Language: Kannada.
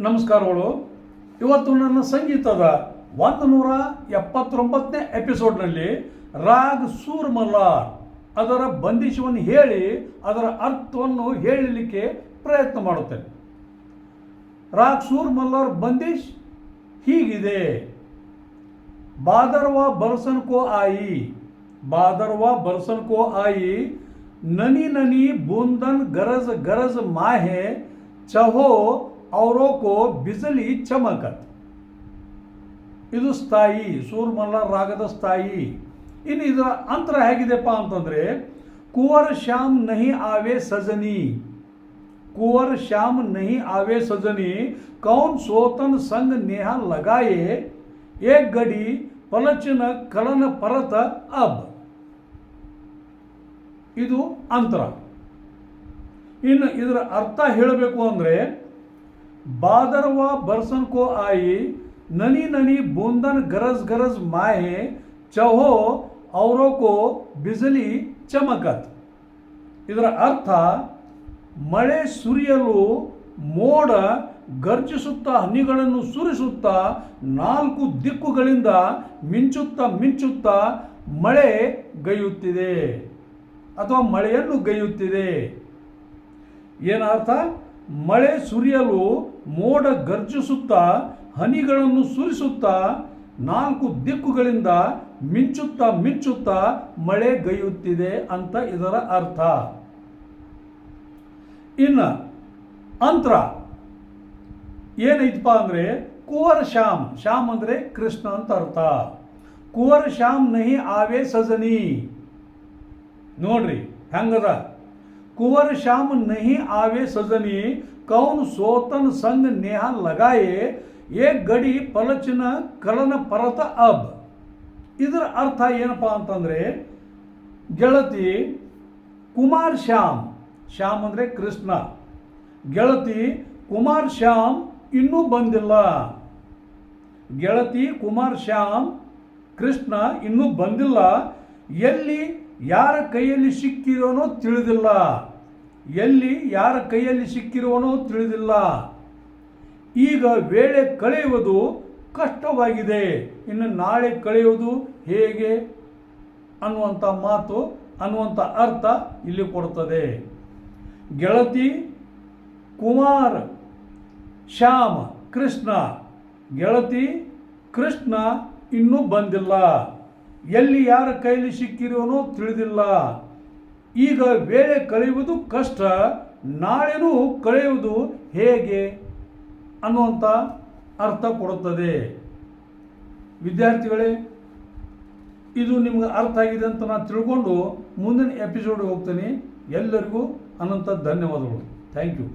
ನಮಸ್ಕಾರಗಳು. ಇವತ್ತು ನನ್ನ ಸಂಗೀತದ ಒಂದು ನೂರ ಎಪ್ಪತ್ತೊಂಬತ್ತನೇ ಎಪಿಸೋಡ್ನಲ್ಲಿ ರಾಗ್ ಸೂರ್ಮಲಾರ್ ಅದರ ಬಂದಿಶವನ್ನು ಹೇಳಿ ಅದರ ಅರ್ಥವನ್ನು ಹೇಳಲಿಕ್ಕೆ ಪ್ರಯತ್ನ ಮಾಡುತ್ತೇನೆ. ರಾಗ್ ಸೂರ್ಮಲ್ಲಾರ್ ಬಂದಿಶ್ ಹೀಗಿದೆ. ಬಾದರ್ವಾ ಬರ್ಸನ್ ಕೋ ಆಯಿ, ಬಾದರ್ವಾ ಬರ್ಸನ್ ಕೋ ಆಯಿ, ನನಿ ನನಿ ಬೂಂದನ್ ಗರಜ್ ಗರಜ್ ಮಾಹೆ, ಚಹೋ ಅವರೋ ಕೋ ಬಿಜಲಿ ಚಮಕತ್ ಇದು ಸ್ಥಾಯಿ ಸೂರ್ಮಲ್ಲ ರಾಗದ ಸ್ಥಾಯಿ ಇನ್ನು ಇದರ ಅಂತರ ಹೇಗಿದೆಪ್ಪ ಅಂತಂದ್ರೆ ಕುವರ್ ಶ್ಯಾಮ್ ನಹಿ ಆವೆ ಸಜನಿ कुंवर श्याम नहीं आवे सजनी कौन सोतन संग नेहा लगाए एक गड़ी ಪಲಚಿನ ಕಲನ ಪರತ ಅಬ್ ಇದು ಅಂತರ ಇನ್ನು ಇದರ ಅರ್ಥ ಹೇಳಬೇಕು ಅಂದರೆ ಬಾದರವ ಬರ್ಸನ್ ಕೋ ಆಯಿ, ನನಿ ನನಿ ಬೂಂದನ್ ಗರಜ್ ಗರಜ್ ಮಾಯೆ चहो औरों को ಬಿಜಲಿ ಚಮಕತ್. ಇದರ ಅರ್ಥ, ಮಳೆ ಸುರಿಯಲು ಮೋಡ ಗರ್ಜಿಸುತ್ತಾ ಹನಿಗಳನ್ನು ಸುರಿಸುತ್ತಾ ನಾಲ್ಕು ದಿಕ್ಕುಗಳಿಂದ ಮಿಂಚುತ್ತಾ ಮಿಂಚುತ್ತಾ ಮಳೆ ಗೈಯುತ್ತಿದೆ ಅಥವಾ ಮಳೆಯನ್ನು ಗೈಯುತ್ತಿದೆ. ಏನರ್ಥ ಮಳೆ ಸುರಿಯಲು ಮೋಡ ಗರ್ಜಿಸುತ್ತಾ, ಹನಿಗಳನ್ನು ಸುರಿಸುತ್ತಾ, ನಾಲ್ಕು ದಿಕ್ಕುಗಳಿಂದ ಮಿಂಚುತ್ತಾ ಮಿಂಚುತ್ತಾ ಮಳೆ ಗೈಯುತ್ತಿದೆ ಅಂತ ಇದರ ಅರ್ಥ. ಇನ್ನು ಅಂತರ ಏನೈತಪ್ಪ ಅಂದರೆ ಕುವರ್ ಶ್ಯಾಮ್. ಶ್ಯಾಮ್ ಅಂದರೆ ಕೃಷ್ಣ ಅಂತ ಅರ್ಥ. ಕುವರ್ ಶ್ಯಾಮ್ ನಹಿ ಆವೆ ಸಜನಿ. ನೋಡ್ರಿ ಹೆಂಗದ? ಕುವರ್ श्याम ನಹಿ ಆವೆ ಸಜನಿ, ಕೌನ್ सोतन संग नेहा ಲಗಾಯೆ ಏಕ್ ಗಡಿ ಪಲಚಿನ ಕಲನ ಪರತ ಅಬ್. ಇದರ ಅರ್ಥ ಏನಪ್ಪ ಅಂತಂದರೆ, ಗೆಳತಿ ಕುಮಾರ್ ಶ್ಯಾಮ್ ಶ್ಯಾಮ್ ಅಂದರೆ ಕೃಷ್ಣ. ಗೆಳತಿ ಕುಮಾರ್ ಶ್ಯಾಮ್ ಇನ್ನೂ ಬಂದಿಲ್ಲ. ಗೆಳತಿ ಕುಮಾರ್ ಶ್ಯಾಮ್, ಕೃಷ್ಣ ಇನ್ನೂ ಬಂದಿಲ್ಲ. ಎಲ್ಲಿ, ಯಾರ ಕೈಯಲ್ಲಿ ಸಿಕ್ಕಿರೋನೋ ತಿಳಿದಿಲ್ಲ. ಎಲ್ಲಿ ಯಾರ ಕೈಯಲ್ಲಿ ಸಿಕ್ಕಿರುವನೋ ತಿಳಿದಿಲ್ಲ. ಈಗ ವೇಳೆ ಕಳೆಯುವುದು ಕಷ್ಟವಾಗಿದೆ. ಇನ್ನು ನಾಳೆ ಕಳೆಯುವುದು ಹೇಗೆ? ಅನ್ನುವಂಥ ಮಾತು ಅನ್ನುವಂಥ ಅರ್ಥ ಇಲ್ಲಿ ಕೊಡುತ್ತದೆ. ಗೆಳತಿ ಕುಮಾರ್ ಶ್ಯಾಮ್ ಕೃಷ್ಣ. ಗೆಳತಿ ಕೃಷ್ಣ ಇನ್ನೂ ಬಂದಿಲ್ಲ. ಎಲ್ಲಿ ಯಾರ ಕೈಲಿ ಸಿಕ್ಕಿರೋನೋ ತಿಳಿದಿಲ್ಲ. ಈಗ ವೇಳೆ ಕಳೆಯುವುದು ಕಷ್ಟ, ನಾಳೆನೂ ಕಳೆಯುವುದು ಹೇಗೆ ಅನ್ನುವಂಥ ಅರ್ಥ ಕೊಡುತ್ತದೆ. ವಿದ್ಯಾರ್ಥಿಗಳೇ, ಇದು ನಿಮ್ಗೆ ಅರ್ಥ ಆಗಿದೆ ಅಂತ ನಾನು ತಿಳ್ಕೊಂಡು ಮುಂದಿನ ಎಪಿಸೋಡ್ಗೆ ಹೋಗ್ತೀನಿ. ಎಲ್ಲರಿಗೂ ಅನಂತ ಧನ್ಯವಾದಗಳು. Thank you